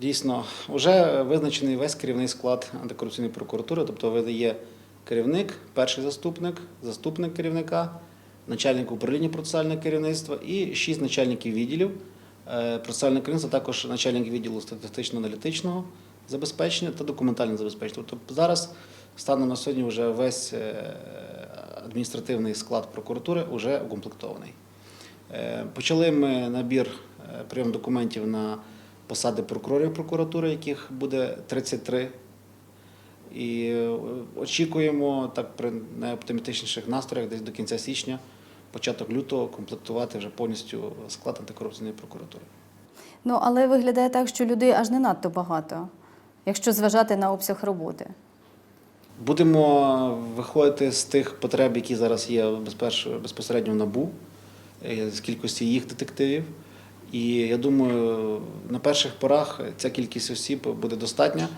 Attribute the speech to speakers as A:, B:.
A: Дійсно, вже визначений весь керівний склад антикорупційної прокуратури, тобто ви є керівник, перший заступник, заступник керівника, начальник управління процесуального керівництва і шість начальників відділів е, процесуального керівництва, також начальник відділу статистично-аналітичного забезпечення та документального забезпечення. Тобто зараз станом на сьогодні вже весь е, адміністративний склад прокуратури вже укомплектований. Е, Почали ми набір прийом документів на посади прокурорів прокуратури, яких буде 33. І е, очікуємо так при найоптимістичніших настроях десь до кінця січня, початок лютого комплектувати вже повністю склад антикорупційної прокуратури.
B: Ну, але виглядає так, що людей аж не надто багато, якщо зважати на обсяг роботи.
A: Будемо виходити з тих потреб, які зараз є безпосередньо в НАБУ, е, з кількості їх детективів. І я думаю, на перших порах ця кількість осіб буде достатня.